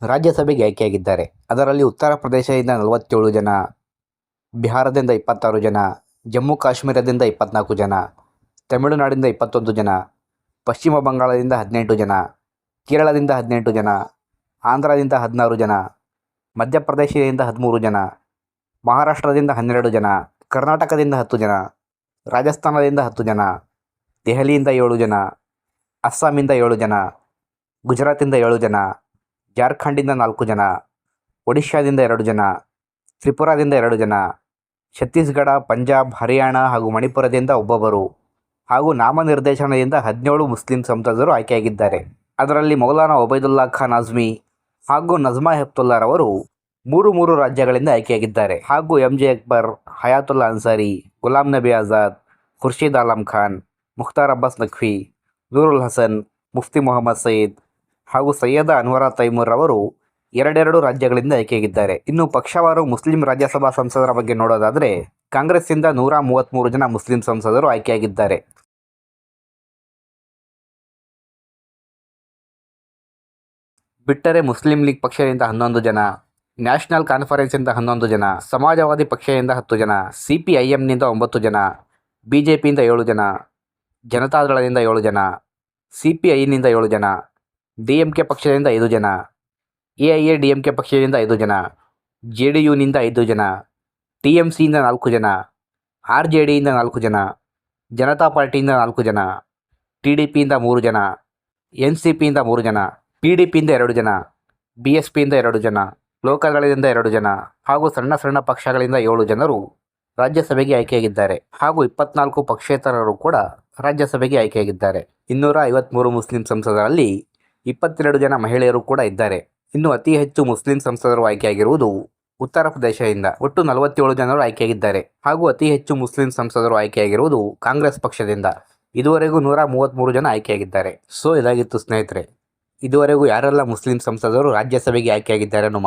ರಾಜ್ಯಸಭೆಗೆ ಆಯ್ಕೆಯಾಗಿದ್ದಾರೆ. ಅದರಲ್ಲಿ ಉತ್ತರ ಪ್ರದೇಶದಿಂದ ನಲವತ್ತೇಳು ಜನ, ಬಿಹಾರದಿಂದ ಇಪ್ಪತ್ತಾರು ಜನ, ಜಮ್ಮು ಕಾಶ್ಮೀರದಿಂದ ಇಪ್ಪತ್ನಾಲ್ಕು ಜನ, ತಮಿಳುನಾಡಿಂದ ಇಪ್ಪತ್ತೊಂದು ಜನ, ಪಶ್ಚಿಮ ಬಂಗಾಳದಿಂದ ಹದಿನೆಂಟು ಜನ, ಕೇರಳದಿಂದ ಹದಿನೆಂಟು ಜನ, ಆಂಧ್ರದಿಂದ ಹದಿನಾರು ಜನ ಮಧ್ಯಪ್ರದೇಶದಿಂದ ಹದಿಮೂರು ಜನ, ಮಹಾರಾಷ್ಟ್ರದಿಂದ ಹನ್ನೆರಡು ಜನ, ಕರ್ನಾಟಕದಿಂದ ಹತ್ತು ಜನ ರಾಜಸ್ಥಾನದಿಂದ ಹತ್ತು ಜನ, ದೆಹಲಿಯಿಂದ ಏಳು ಜನ, ಅಸ್ಸಾಮಿಂದ ಏಳು ಜನ, ಗುಜರಾತಿಂದ ಏಳು ಜನ, ಜಾರ್ಖಂಡಿಂದ ನಾಲ್ಕು ಜನ, ಒಡಿಶಾದಿಂದ ಎರಡು ಜನ, ತ್ರಿಪುರಾದಿಂದ ಎರಡು ಜನ, ಛತ್ತೀಸ್ಗಢ, ಪಂಜಾಬ್, ಹರಿಯಾಣ ಹಾಗೂ ಮಣಿಪುರದಿಂದ ಒಬ್ಬೊಬ್ಬರು ಹಾಗೂ ನಾಮನಿರ್ದೇಶನದಿಂದ ಹದಿನೇಳು ಮುಸ್ಲಿಂ ಸಂಸದರು ಆಯ್ಕೆಯಾಗಿದ್ದಾರೆ. ಅದರಲ್ಲಿ ಮೌಲಾನಾ ಒಬೈದುಲ್ಲಾ ಖಾನ್ ಆಜ್ಮಿ ಹಾಗೂ ನಜ್ಮಾ ಹೆಪ್ತುಲ್ಲಾರವರು ಮೂರು ಮೂರು ರಾಜ್ಯಗಳಿಂದ ಆಯ್ಕೆಯಾಗಿದ್ದಾರೆ. ಹಾಗೂ ಎಂ ಜೆ ಅಕ್ಬರ್, ಹಯಾತುಲ್ಲಾ ಅನ್ಸಾರಿ, ಗುಲಾಂ ನಬಿ ಆಜಾದ್, ಖುರ್ಷೀದ್ ಆಲಂ ಖಾನ್, ಮುಖ್ತಾರ್ ಅಬ್ಬಾಸ್ ನಖ್ವಿ, ನೂರುಲ್ ಹಸನ್, ಮುಫ್ತಿ ಮೊಹಮ್ಮದ್ ಸಯೀದ್ ಹಾಗೂ ಸೈಯದ ಅನ್ವರ ತೈಮೂರ್ ಅವರು ಎರಡೆರಡು ರಾಜ್ಯಗಳಿಂದ ಆಯ್ಕೆಯಾಗಿದ್ದಾರೆ. ಇನ್ನು ಪಕ್ಷವಾರು ಮುಸ್ಲಿಂ ರಾಜ್ಯಸಭಾ ಸಂಸದರ ಬಗ್ಗೆ ನೋಡೋದಾದರೆ ಕಾಂಗ್ರೆಸ್ಸಿಂದ ನೂರ ಮೂವತ್ತ್ಮೂರು ಜನ ಮುಸ್ಲಿಂ ಸಂಸದರು ಆಯ್ಕೆಯಾಗಿದ್ದಾರೆ. ಬಿಟ್ಟರೆ ಮುಸ್ಲಿಂ ಲೀಗ್ ಪಕ್ಷದಿಂದ ಹನ್ನೊಂದು ಜನ ನ್ಯಾಷನಲ್ ಕಾನ್ಫರೆನ್ಸಿಂದ ಹನ್ನೊಂದು ಜನ, ಸಮಾಜವಾದಿ ಪಕ್ಷದಿಂದ ಹತ್ತು ಜನ ಸಿ ಪಿ ಐ ಒಂಬತ್ತು ಜನ ಬಿ ಜೆ ಪಿಯಿಂದ ಏಳು ಜನ, ಜನತಾದಳದಿಂದ ಏಳು ಜನ ಸಿ ಪಿ ಐನಿಂದ ಏಳು ಜನ ಡಿ ಎಂ ಕೆ ಪಕ್ಷದಿಂದ ಐದು ಜನ A I A D M K ಪಕ್ಷದಿಂದ ಐದು ಜನ ಜೆ ಡಿ ಯುನಿಂದ ಐದು ಜನ ಟಿ ಎಂ ಸಿಯಿಂದ ನಾಲ್ಕು ಜನ ಆರ್ ಜೆ ಡಿಯಿಂದ ನಾಲ್ಕು ಜನ, ಜನತಾ ಪಾರ್ಟಿಯಿಂದ ನಾಲ್ಕು ಜನ, ಟಿ ಡಿ ಪಿಯಿಂದ ಮೂರು ಜನ, ಎನ್ ಸಿ ಪಿಯಿಂದ ಮೂರು ಜನ, ಪಿ ಡಿ ಪಿಯಿಂದ ಎರಡು ಜನ, ಬಿ ಎಸ್ ಪಿಯಿಂದ ಎರಡು ಜನ ಲೋಕದಳದಿಂದ ಎರಡು ಜನ ಹಾಗೂ ಸಣ್ಣ ಸಣ್ಣ ಪಕ್ಷಗಳಿಂದ ಏಳು ಜನರು ರಾಜ್ಯಸಭೆಗೆ ಆಯ್ಕೆಯಾಗಿದ್ದಾರೆ ಹಾಗೂ ಇಪ್ಪತ್ನಾಲ್ಕು ಪಕ್ಷೇತರರು ಕೂಡ ರಾಜ್ಯಸಭೆಗೆ ಆಯ್ಕೆಯಾಗಿದ್ದಾರೆ. ಇನ್ನೂರ ಐವತ್ಮೂರು ಮುಸ್ಲಿಂ ಸಂಸದರಲ್ಲಿ ಇಪ್ಪತ್ತೆರಡು ಜನ ಮಹಿಳೆಯರು ಕೂಡ ಇದ್ದಾರೆ. ಇನ್ನು ಅತಿ ಹೆಚ್ಚು ಮುಸ್ಲಿಂ ಸಂಸದರು ಆಯ್ಕೆಯಾಗಿರುವುದು ಉತ್ತರ ಪ್ರದೇಶದಿಂದ ಒಟ್ಟು ನಲವತ್ತೇಳು ಜನರು ಆಯ್ಕೆಯಾಗಿದ್ದಾರೆ. ಹಾಗೂ ಅತಿ ಹೆಚ್ಚು ಮುಸ್ಲಿಂ ಸಂಸದರು ಆಯ್ಕೆಯಾಗಿರುವುದು ಕಾಂಗ್ರೆಸ್ ಪಕ್ಷದಿಂದ ಇದುವರೆಗೂ ನೂರ ಮೂವತ್ತ್ಮೂರು ಜನ ಆಯ್ಕೆಯಾಗಿದ್ದಾರೆ. ಸೊ ಇದಾಗಿತ್ತು ಸ್ನೇಹಿತರೆ, ಇದುವರೆಗೂ ಯಾರೆಲ್ಲ ಮುಸ್ಲಿಂ ಸಂಸದರು ರಾಜ್ಯಸಭೆಗೆ ಆಯ್ಕೆಯಾಗಿದ್ದಾರೆ ಅನ್ನೋ